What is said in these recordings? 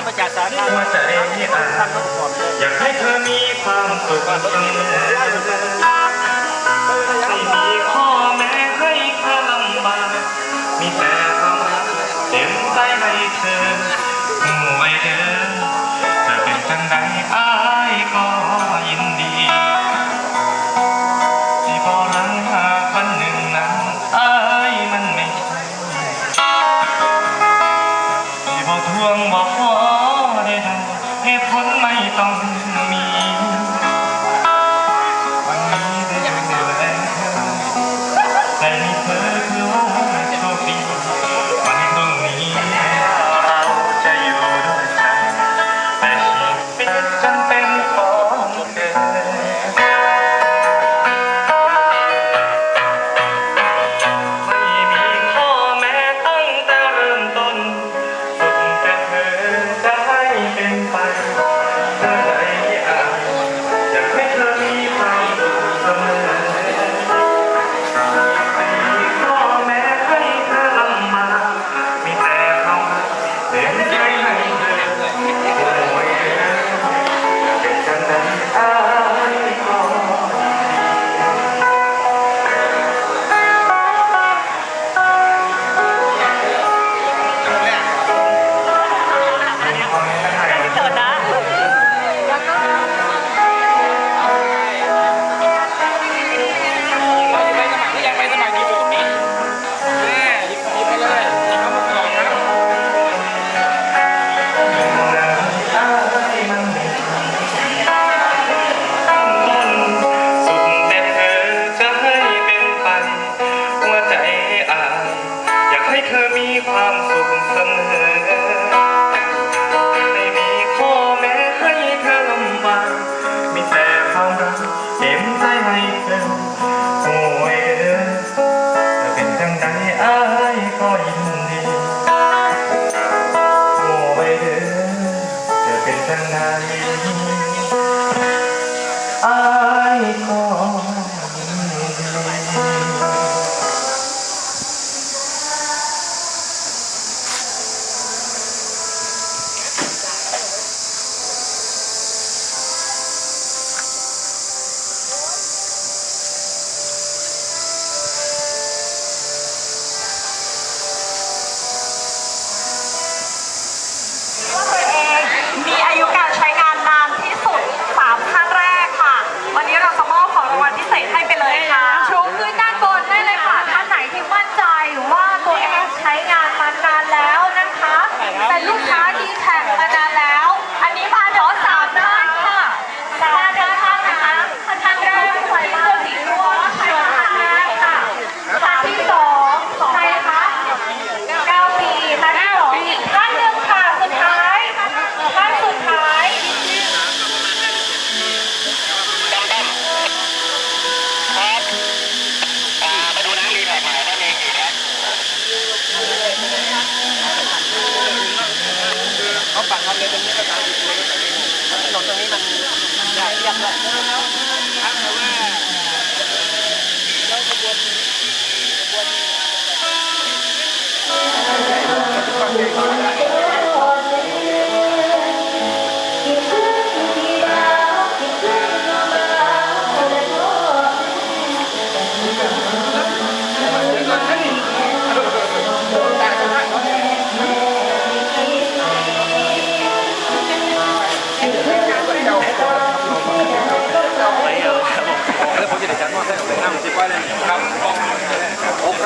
ำมาจากสารามาจะเรียที่อ่านอยากให้เธอมีความสุขจริไม่มีพ่อแม่ให้เธอลำบากมีแต่ความรักเต็มใจให้เธอหมู่ไว้ดินจะเป็นจังไดอ้า right now.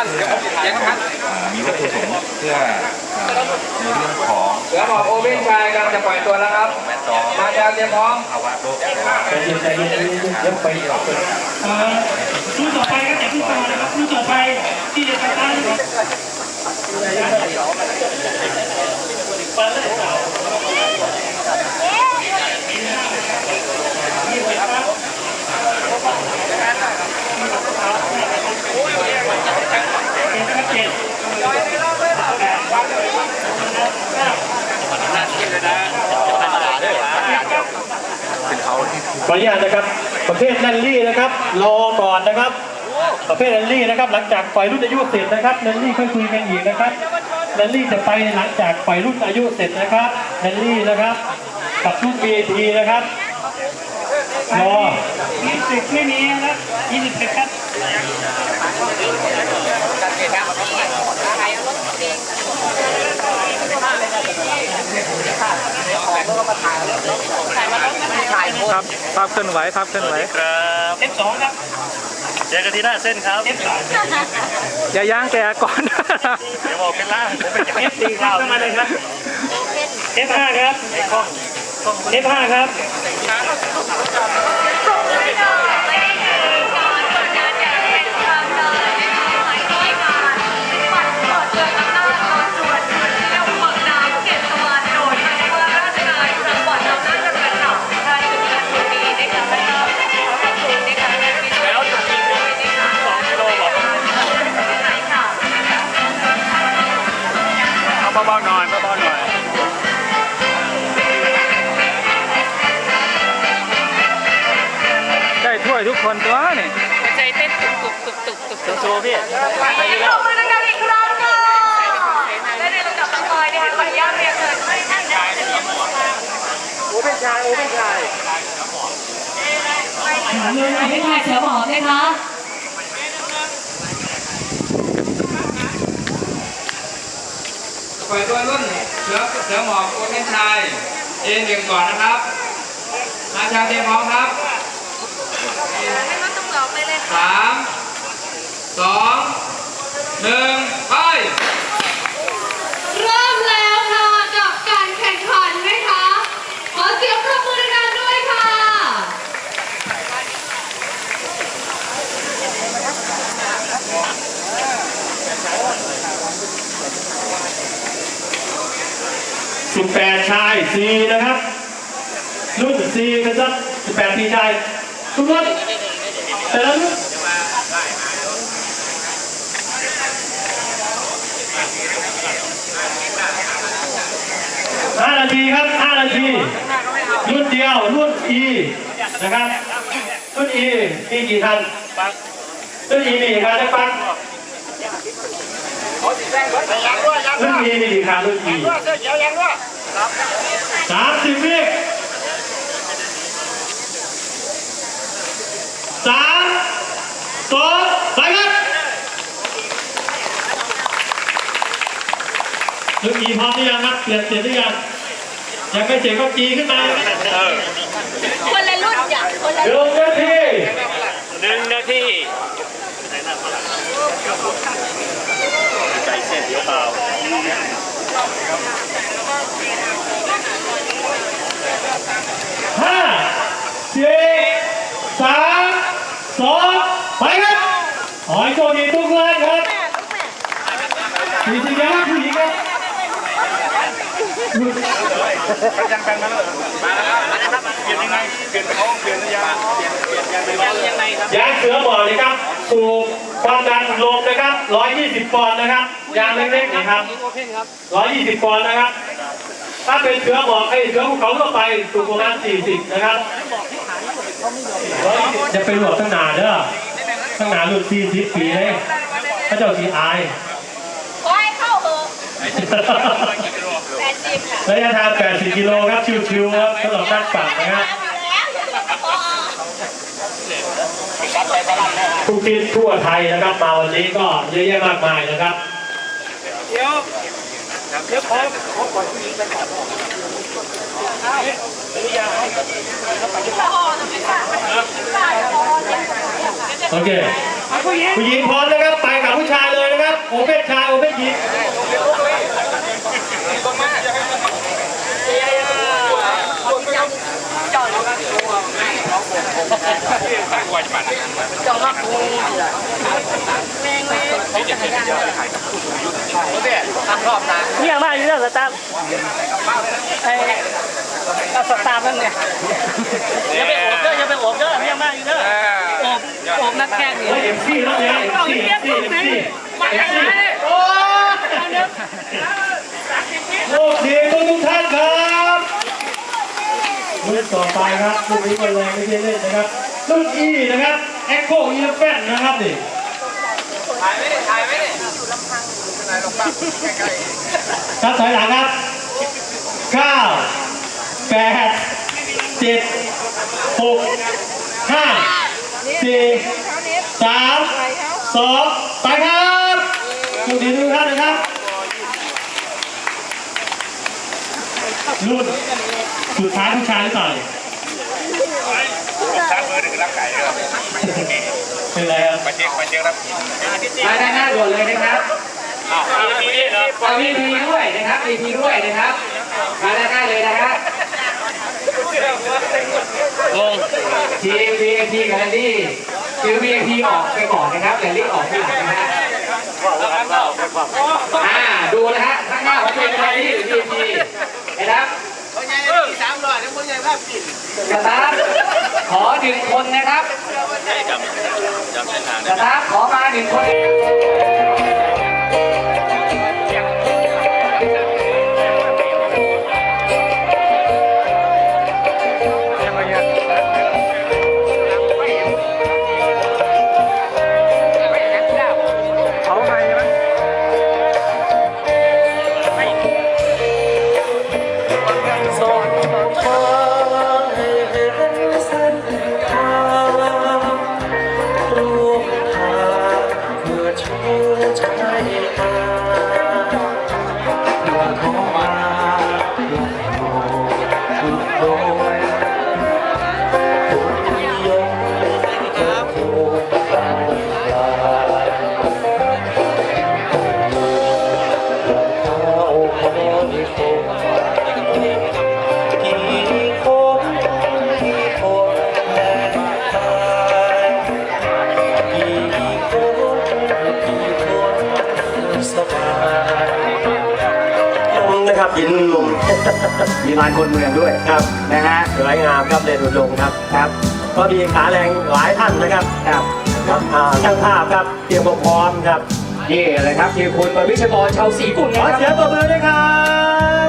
านเดี๋ยวผมเดี๋ยวท่านอ่ามีวัตถุประสงค์เพื่อในเรื่องของเสือบอกโอเว่นชายกำลังจะปล่อยตัวแล้วครับแม่ตองมาชาเตรียมพร้อมภาวะโรคใจเย็นใจเย็นเดี๋ยวไปออกเลยเอ่อรุ่นต่อไปก็จะรุ่นต่อนะครับรุ่นต่อไปที่จะไปตั้ง ข ออนุญาตนะครับ ประเภทแรลลี่นะครับรอก่อนนะครับ ประเภทแรลลี่นะครับ หลังจากปล่อยรุ่นอายุเสร็จนะครับแรลลี่ค่อยคุยกันอีกนะครับแรลลี่จะไปหลังจากปล่อยรุ่นอายุเสร็จนะครับแรลลี่นะครับ กับรุ่น VAT นะครับรอยี่สิบไม่มีนะครับยี่สิบ เอ็ดครับครับภาพเคลื่อนไหวภาพเคลื่อนไหวครับเอฟสองครับเจอกันที่หน้าเส้นครับอย่าย่างแกก่อนเดี๋ยวบอกเป็นล่างผมเป็นเอฟสี่ครับเข้ามาเลยครับเอฟห้าครับเอฟห้าครับ ตุกตุกตุกตุกโชว์พี่ไปยืนปรบมือดังๆอีกครั้งค่ะและในลำดับต่อไปนะคะขออนุญาตเรียนเชิญให้ท่านได้โอเว่นชายโอเว่นชายไม่ถ่ายเสือหมอบไหมคะปล่อยตัวรุ่นเสือเสือหมอบโอเว่นชายเอหนึ่งก่อนนะครับมาชาเตรียมพร้อมครับให้รถตำรวไปเลยสาม สองหนึ่งไป เริ่มแล้วค่ะกับการแข่งขันนะคะ ขอเสียงปรบมือดังๆด้วยค่ะ 18 ชาย C นะครับ รุ่น C กันสัก18ปีชายทุกรุ่นแต่ละรุ่น ห้านาทีครับห้านาที รุ่นเดียว รุ่น E นะครับ รุ่น E มีกี่ทันรุ่น E มีกี่คันได้ปังรุ่น E มีกี่คันรุ่น E สามสิบวิสามสองไปครับลูกอีพร้อมหรือยังครับเปลี่ยนเปลี่ยนหรือยัง ยังไม่เจ็บก็จีขึ้นมาคนละรุ่นจ้ะคนละหนึ่งนาทีหนึ่งนาทีใจเส้นเดียวเปล่าห้าสี่สามสองไปครับขอให้โชคดีทุกท่านครับสี่สิบยังผู้หญิงครับ ยังแปลงมาแล้วมาแล้วครับเปลี่ยนยังไง เปลี่ยนท้องเปลี่ยนยาเปลี่ยนเปลี่ยนยาเป็นยังไงครับยางเสือหมอบนะครับสูบความดันลมนะครับ 120 ปอนด์นะครับ ยางเล็กๆนะครับ 120 ปอนด์นะครับ ถ้าเป็นเสือหมอไอ้เสือภูเขาทั่วไปสูบประมาณ 40 นะครับจะไปหลวกตั้งนานเด้อตั้งนานรุ่น40 ปีเลยพระเจ้าสีอายขอให้เข้าเหอะ ระยะทาง 80 กิโลครับชิวๆครับสำหรับนักปั่นนะครับทุกที่ทั่วไทยนะครับมาวันนี้ก็เยอะแยะมากมายนะครับ เดี๋ยวเดี๋ยวขอขอปล่อยผู้หญิงไปก่อนโอเคผู้หญิงพร้อมนะครับ ไปกับผู้ชายเลยนะครับ โอเพ่นชายโอเพ่นหญิง มากอยู่แล้วสตาร์ไอ้เอาสตาร์นั่นเนี่ยอย่าไปโอบเด้ออย่าไปโอบเด้อเนี่ยมากอยู่เด้อโอบโอบนักแข่งนี่เอ็มซี่แล้วเนี่ยเอ็มซี่เอ็มซี่เอ็มซี่เอ็มซี่โอ้ โอเคทุกท่านครับรุ่นต่อไปครับรุ่นนี้ก็แรงไม่ใช่เล่นนะครับรุ่นอีนะครับแอคโคอีเลฟเฟนนะครับนี่ถ่ายไม่ได้ถ่ายไม่ได้ครับถอยหลังครับเก้าแปดเจ็ดหกห้าสี่สามสองไปครับทุกทีทุกท่านนะครับ รุ่นสุดท้ายผู้ชายหรือเปล่าเนี่ยชาร์จเบอร์หนึ่งรับไก่เลยเป็นไรครับมาเช็คมาเช็ครับมาด้านหน้าด่วนเลยนะครับเอาทีนี้เหรอเอาวีพีด้วยนะครับวีพีด้วยนะครับ มาด้านหน้าเลยนะฮะงงทีม VIP กับแลนดี้คือ VIP ออกไปก่อนนะครับแลนดี้ออกทีหลังนะฮะ อ่าดูนะฮะข้างหน้าของเป็นแลนดี้หรือ VIP นะครับสามร้อยแล้วคนใหญ่ภาพปิดสตาร์ทขอหนึ่งคนนะครับสตาร์ทขอมาหนึ่งคน ครับนะครับยินลมมีลานคนเมืองด้วยครับนะฮะสวยงามครับเด่นอุดมครับครับ ก็มีขาแรงหลายท่านนะครับครับครับอ่าช่างภาพครับเตรียมความพร้อมครับนี่เลยครับทีมคุณประวิชกรชาวศรีกุลขอนะคเสียรังบปรบมือด้วยครับ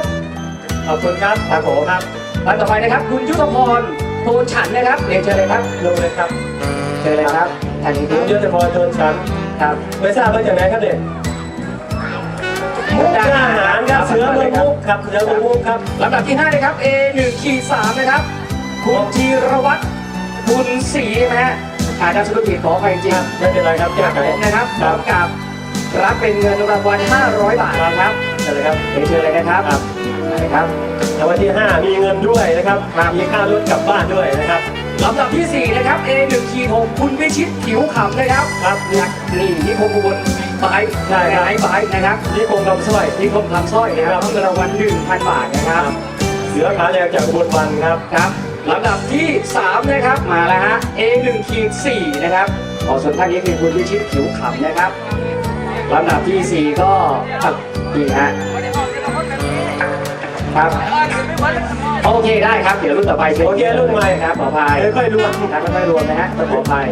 ขอบคุณครับครับผมครับท่านต่อไปนะครับ คุณยุทธพรโทนฉันนะครับเรียนเชิญเลยครับลงเลยครับเชิญเลยครับท่านนี้คุณยศพรเทินชันครับไม่ทราบว่าจากไหนครับเด็กมุก สือเมืองมุกครับเสือเมืองมุกครับลำดับที่5นะครับ A 1 ขีด3นะครับ คุณธีรวัตรคุณศรีนะฮะอาจจะสะดุดผิดขออภัยจริงไม่เป็นไรครับๆแก้จากไขผมนะครับพคร้รัอบมกับรับเป็นเงินรางวัล 500 บาทนะครับเชิญเลยครับเรียนเชิญเลยนะครับครับนะครับแล้ววันที่ 5 มีเงินด้วยนะครับ มีค่ารถกลับบ้านด้วยนะครับลำดับที่ 4 นะครับ A 1 ขีด6คุณวิชิตผิวขำนะครับ ครับนี่นี่คงบุญ บายใช่ครับไบายนะครับนี่คงคำสร้อยนี่คงทำสร้อยนะครับเงินรางวัล1,000บาทนะครับเสือขาแรงจากอุบลวันครับครับลำดับที่ 3 นะครับมาแล้วฮะ A 1 ขีด4นะครับขอส่วนท่านนี้คือคุณวิชิตผิวขำนะครับลำดับที่ 4 ก็อะนี่ฮะครับโอเคได้ครับ เดี๋ยวรุ่นต่อไปชิญโอเครุ่นใหม่ครับขออภัยค่อยๆรวมครับค่อยๆรวมนะฮะต้องขออภัย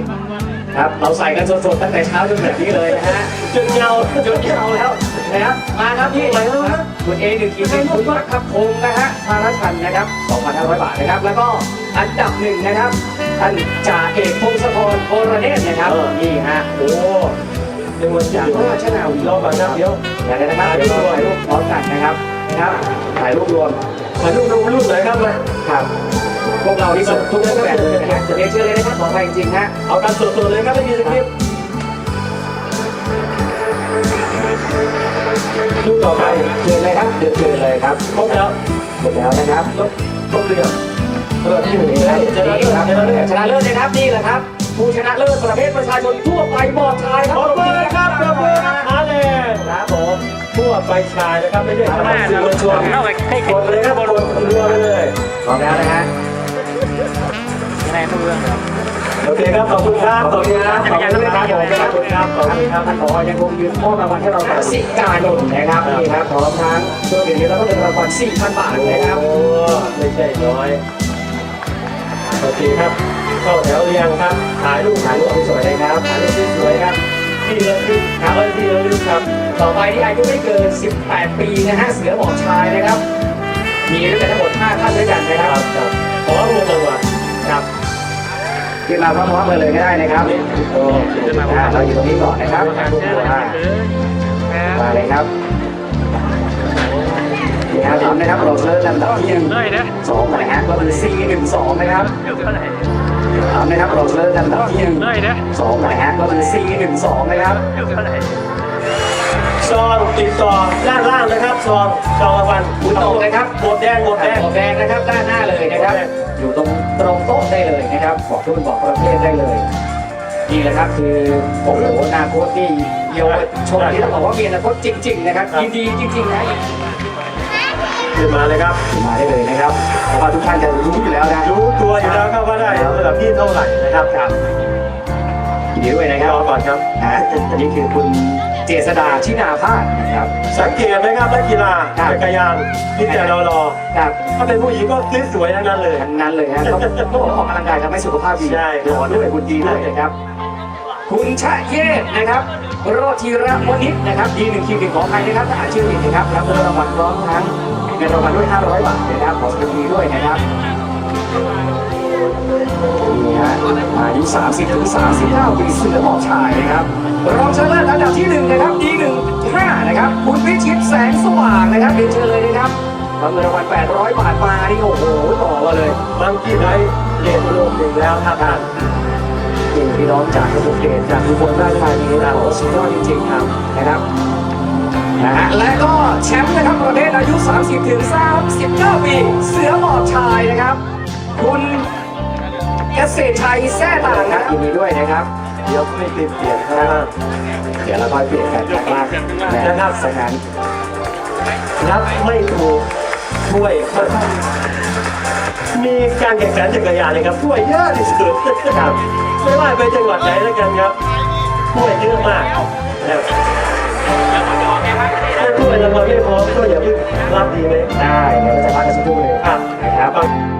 ครับเราใส่กันสดๆตั้งแต่เช้าจนแบบนี้เลยนะฮะจนเงาจนเช้าแล้วนะครับมาครับพี่มาแล้วครับคุณเอหนึ่งขีดหนึ่งคุณวัฒครับพงศ์นะฮะธารชันนะครับ2,500 บาทนะครับ แล้วก็อันดับหนึ่งนะครับท่านจ่าเอกพงศธรโอระเนศนะครับนี่ฮะโอ้ในวันจาจากกพระราชนาวีรอก่อนนะเดี๋ยวเดี๋ยวนะครับเดี๋ยวเราถ่ายรูปพร้อมกันนะครับนะครับถ่ายรูปรวมถ่ายรูปดูรูปหน่อยครับมาครับ พวกเราที่สดทุกรูปแบบเลยนะฮะเรียนเชิญเลยนะครับขออภัยจริงๆฮะเอากันสดๆเลยครับไม่มีสคริปต์รูปต่อไปเชิญเลยครับเดินเชิญเลยครับครบแล้วหมดแล้วนะครับครบเรียบเออที่หนึ่งนี่นะครับจะได้เรื่องชจะได้เรื่องนะเลิศเลยครับนี่แหละครับผู้ชนะเลิศประเภทประชาชนทั่วไปบอดชายคขรับอบคุณนะครับขอบคุณครับฮาแลนด์ครับผมทั่วไปชายนะครับไม่ใช่ทำสื่อมวลชนเข้าไปให้กดเลยครับกดรัวไปเลยพร้อมแล้วนะฮะ ยังไงเมืองโอเคครับ ขอบคุณครับ ขอบคุณครับ ขอบคุณครับขอบคุณครับ ขอบคุณครับท่านผอยังคงยืนมอบรางวัลให้เรากับสิกานนท์นะครับนี่ครับพร้อมทั้งเครื่องดื่มนี้แล้วก็เป็นรางวัล4,000บาทนะครับ โอ้ไม่ใช่น้อย โอเคครับเข้าแถวเรียงครับ ถ่ายรูปถ่ายรูปสวยๆเลยครับ ถ่ายรูปสวยๆครับ ที่ระลึกครับที่ระลึกครับ ต่อไปที่อายุไม่เกิน 18 ปีนะฮะ เสือหมอบชายนะครับ มีด้วยกันทั้งหมด 5 ท่านด้วยกันนะครับ ขอรวมรางวัลครับขึ้นมาพร้อมๆกันเลยก็ได้นะครับอ่าเราอยู่ตรงนี้ก่อนนะครับอ่ามาเลยครับนี่ครับถามนะครับเราเริ่มลำดับที่หนึ่งเลยนะสองนะฮะก็คือ C หนึ่งสองนะครับเท่าไหร่ถามนะครับเราเริ่มลำดับที่หนึ่งเลยนะสองนะฮะก็คือ C หนึ่งสองนะครับเท่าไหร่ ซองติดต่อด้านล่างนะครับซองซองรางวัลคุณโตนะครับหมดแดงหมดแดงหมวกแดงนะครับด้านหน้าเลยนะครับ อยู่ตรงตรงโต๊ะได้เลยนะครับ บอกรุ่นบอกประเภทได้เลยนี่แหละครับคือโอ้โหอนาคตนี่เยาวชนที่ต้องบอกว่ามีอนาคตจริง ๆ นะครับยินดีจริงๆนะขึ้นมาเลยครับมาได้เลยนะครับเพราะว่าทุกท่านจะรู้อยู่แล้วนะรู้ตัวอยู่แล้วครับว่าได้ระดับที่เท่าไหร่นะครับครับยินดีด้วยนะครรับอก่อนครับนะอันนี้คือคุณ เจษดาชินาพาสนะครับ สังเกตไหมครับนักกีฬาจักรยานที่แต่เรารอครับถ้าเป็นผู้หญิงก็สวยๆทั้งนั้นเลย ทั้งนั้นเลยนะต้องต้องออกกำลังกายทำให้สุขภาพดีใช่ขอด้วยคุณดีด้วยนะครับ คุณชะเยศนะครับโรธีระวณิชนะครับดีหนึ่งคิวหนึ่งของใครนะครับถ้าอ่านชื่อผิดนะครับรับเงินรางวัลพร้อมทั้งเงินรางวัลด้วย 500 บาทนะครับขอแสดงดีด้วยนะครับ นี่ฮะอายุ 30 ถึง 39 ปีเสือหมอบชายนะครับรองชนะเลิศอันดับที่หนึ่งนะครับดีหนึ่งห้านะครับ คุณวิชิตแสงสว่างนะครับเรียนเชิญเลยนะครับรับเงินรางวัล800 บาทมานี่โอ้โหต่อมาเลยบางทีได้เรียนรวมหนึ่งแล้วท่าทางนี่พี่น้องจากสมุทรเดชจากอุบลราชธานีนะโอ้สุดยอดจริงๆครับนะครับนะฮะและก็แชมป์นะครับประเภทอายุ 30 ถึง 39 ปี เสือหมอบชายนะครับ ษตรชัยแซ่ต่างนะยินดีด้วยนะครับ เดี๋ยวไม่ติดเปลี่ยนข้างล่างเดี๋ยวเราค่อยเปลี่ยนกันข้างล่างนะครับสักนั้นรับไม่ถูกถ้วยค่อนข้างมีการแข่งขันจักรยานเลยครับถ้วยเยอะที่สุดครับไม่ว่าไปจังหวัดไหนแล้วกันครับถ้วยเยอะมากนะครับถ้าถ้วยรางวัลไม่พร้อมก็อย่าเพิ่งรับดีไหมได้เดี๋ยวเราจะพักกันสักครู่เลยครับนะครับครับ